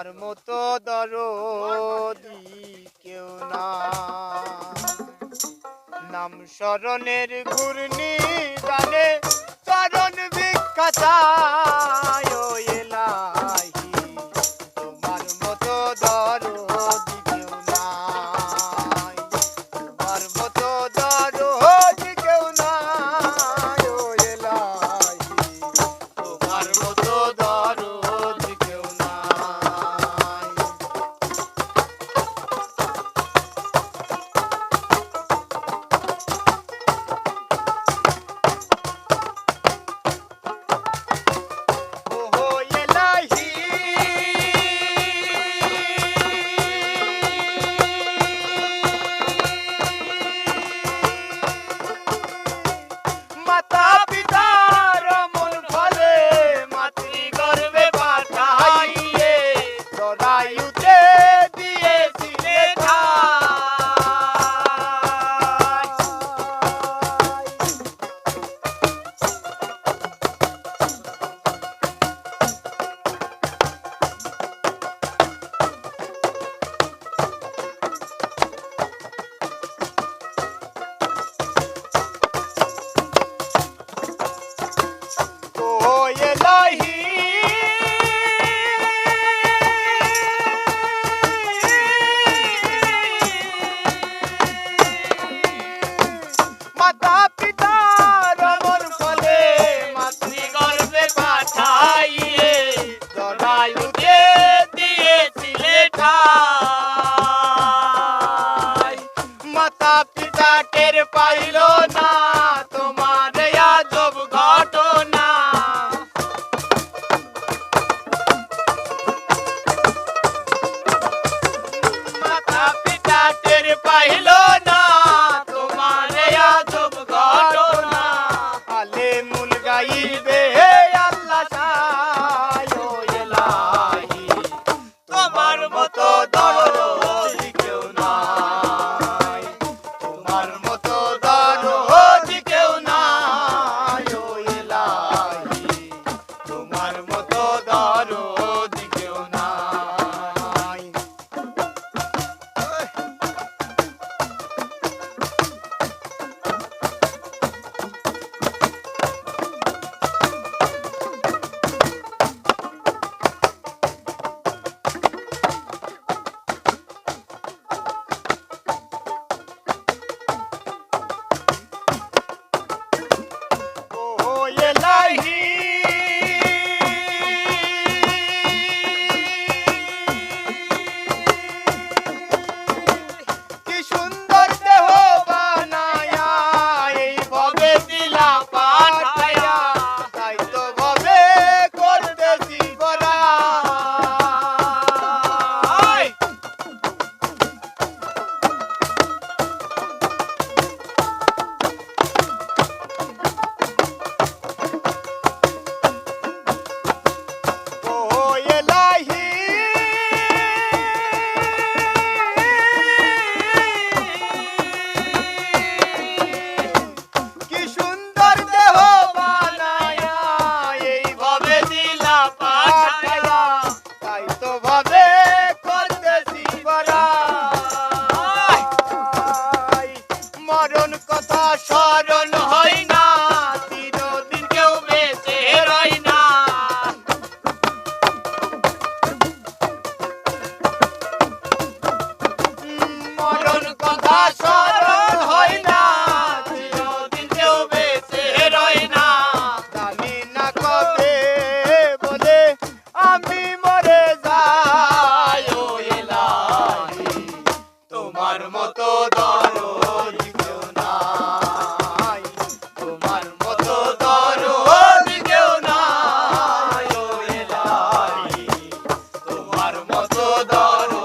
তোমার মতো দরদি কেউ না। নাম স্মরণের ঘূর্ণি জানে চরণ বিখ্যাতা পাইল না তোমার আজব ঘটনা। আলে মুল গাইবে আল্লাহ সায় এলাহি। তোমার মতো দরদ মরণ কথা স্মরণ হয় না, চিরদিন কেউ বেঁচে রয় না। মরণ কথা স্মরণ হয় না, চিরদিন কেউ বেঁচে রয় না। জানি না কবে বলে আমি মরে যাই, ও এলাহি, তোমার মতো দল Sudan